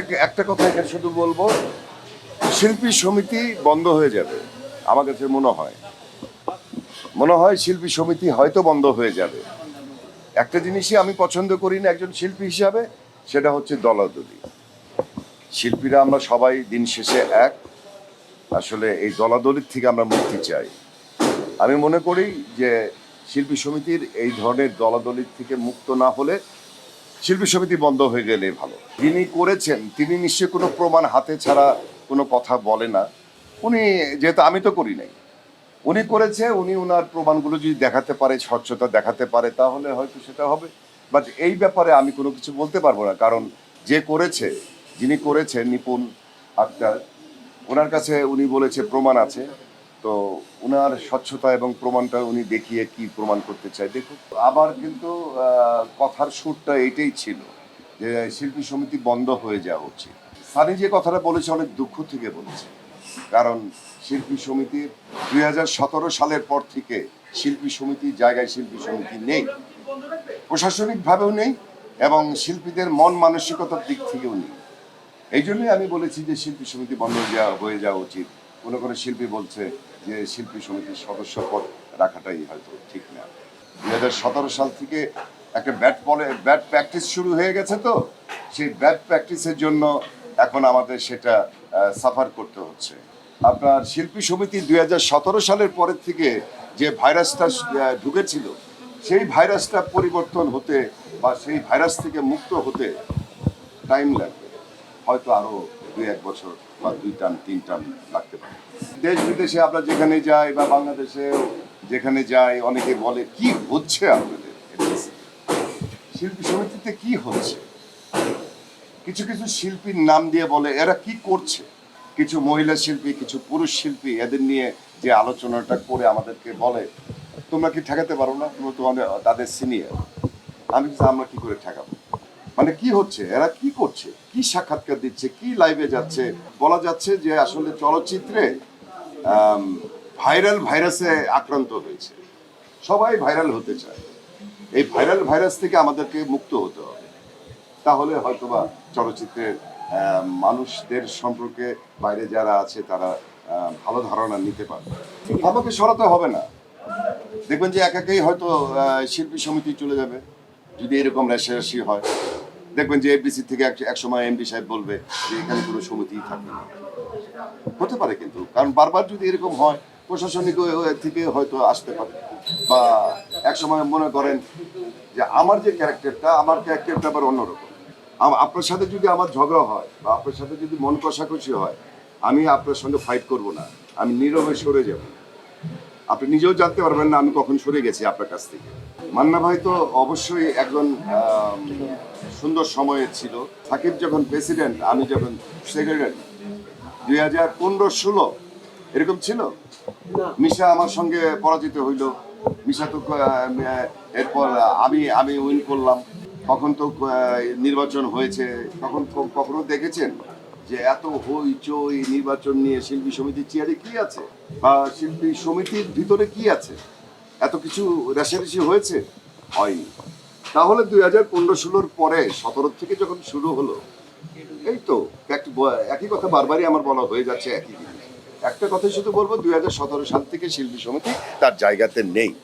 একটা একটা কথা এখানে শুধু বলব, শিল্পী সমিতি বন্ধ হয়ে যাবে, আমার কাছে মনে হয়। মনে হয় শিল্পী সমিতি হয়তো বন্ধ হয়ে যাবে। একটা জিনিসই আমি পছন্দ করি না একজন শিল্পী হিসাবে, সেটা হচ্ছে দলাদলি। শিল্পীরা আমরা সবাই দিন শেষে এক। আসলে এই দলাদলির থেকে আমরা মুক্তি চাই। আমি মনে করি যে শিল্পী সমিতির এই ধরনের দলাদলির থেকে মুক্ত না হলে শিল্পী সমিতি বন্ধ হয়ে গেলে ভালো। যিনি করেছেন, তিনি নিশ্চয়ই কোনো প্রমাণ হাতে ছাড়া কোনো কথা বলে না। উনি, যেহেতু আমি তো করি নাই। উনি করেছে, উনি ওনার প্রমাণগুলো যদি দেখাতে পারে, স্বচ্ছতা দেখাতে পারে, তাহলে হয়তো সেটা হবে। বাট এই ব্যাপারে আমি কোনো কিছু বলতে পারব না, কারণ যে করেছে, যিনি করেছে নিপুণ আক্তার, ওনার কাছে উনি বলেছে, প্রমাণ আছে। তো ওনার স্বচ্ছতা এবং প্রমাণটা উনি দেখিয়ে কি প্রমাণ করতে চায়? দেখুন, আবার কিন্তু কথার সুরটা এইটাই ছিল যে শিল্পী সমিতি বন্ধ হয়ে যাওয়া উচিত। সানি যে কথাটা বলেছে অনেক দুঃখ থেকে বলেছে। কারণ শিল্পী সমিতির দুই সালের পর থেকে শিল্পী সমিতির জায়গায় শিল্পী সমিতি নেই। প্রশাসনিকভাবেও নেই এবং শিল্পীদের মন মানসিকতার দিক থেকেও নেই। এই জন্যই আমি বলেছি যে শিল্পী সমিতি বন্ধ হয়ে যাওয়া উচিত। কোনো কোনো শিল্পী বলছে যে শিল্পী সমিতির সদস্য পদ রাখাটাই হয়তো ঠিক না। দু হাজার সতেরো সাল থেকে একটা ব্যাট বলে, ব্যাট প্র্যাকটিস শুরু হয়ে গেছে তো? সেই ব্যাট প্র্যাকটিসের জন্য এখন আমাদের সেটা সাফার করতে হচ্ছে। আপনার শিল্পী সমিতি দুই হাজার সতেরো সালের পরের থেকে যে ভাইরাসটা ঢুকেছিল, সেই ভাইরাসটা পরিবর্তন হতে বা সেই ভাইরাস থেকে মুক্ত হতে টাইম লাগবে। হয়তো আরও দুই, এক বছর বা দুই টান, তিন টান লাগতে পারে। দেশ বিদেশে আমরা যেখানে যাই বা বাংলাদেশে যেখানে যাই, অনেকে বলে, কি হচ্ছে আপনাদের? শিল্পী সমিতিতে কি হচ্ছে? কিছু কিছু শিল্পীর নাম দিয়ে বলে, এরা কি করছে? কিছু মহিলা শিল্পী, কিছু পুরুষ শিল্পী, এদের নিয়ে যে আলোচনাটা করে আমাদেরকে বলে, তোমরা কি ঠেকাতে পারো না? তোমাদের তাদের সিনিয়র আমি আমরা কি করে ঠেকাবো? মানে কি হচ্ছে? এরা কি করছে? কি সাক্ষাৎকার দিচ্ছে? কি লাইভে যাচ্ছে? বলা যাচ্ছে যে আসলে চলচ্চিত্রে ভাইরাল ভাইরাসে আক্রান্ত হয়েছে। সবাই ভাইরাল হতে চায়। এই ভাইরাল ভাইরাস থেকে আমাদেরকে মুক্ত হতে হবে। তাহলে হয়তোবা চলচ্চিত্রের মানুষদের সম্পর্কে বাইরে যারা আছে, তারা ভালো ধারণা নিতে পারবে। আমাকে সরাতে হবে না। দেখবেন যে একাকেই হয়তো শিল্পী সমিতি চলে যাবে। যদি এরকম রেশারেশি হয়। দেখবেন যে এফডিসি থেকে এক- সময় এমডি সাহেব বলবে যে এখানে কোনো সমিতিই থাকবে না। হতে পারে কিন্তু, কারণ বারবার যদি এরকম হয়, প্রশাসনিক থেকে হয়তো আসতে পারে। বা এক সময় মনে করেন যে আমার যে ক্যারেক্টারটা আমার ক্যারেক্টারটা আবার অন্যরকম। আপনার সাথে যদি আমার ঝগড়া হয় বা আপনার সাথে যদি মন কষাকষি হয়, আমি আপনার সঙ্গে ফাইট করব না। আমি নীরবে সরে যাব। আপনি নিজেও জানতে পারবেন না আমি কখন সরে গেছি আপনার কাছ থেকে। মান্না ভাই তো অবশ্যই একজন সুন্দর সময়ে ছিল। সাকিব যখন প্রেসিডেন্ট আমি যখন সেক্রেটারি দুই হাজার পনেরো ষোলো এরকম ছিল? মিশা আমার সঙ্গে পরাজিত হইল। মিশা তো এরপর আমি আমি উইন করলাম। কখন তো নির্বাচন হয়েছে তখন কখনো দেখেছেন? যে এত হইচই নির্বাচন নিয়ে শিল্পী সমিতির চেয়ারে কি আছে? বা শিল্পী সমিতির ভিতরে কি আছে? এত কিছু রেশারেশি হয়েছে? হয়নি। তাহলে দুই হাজার পনেরো ষোলোর পরে সতেরো থেকে যখন শুরু হলো, এই তো, এক- একই কথা বারবারই আমার বলা হয়ে যাচ্ছে একই একটা কথাই শুধু বলব, দুই হাজার সতেরো সাল থেকে শিল্পী সমিতি তার জায়গাতে নেই।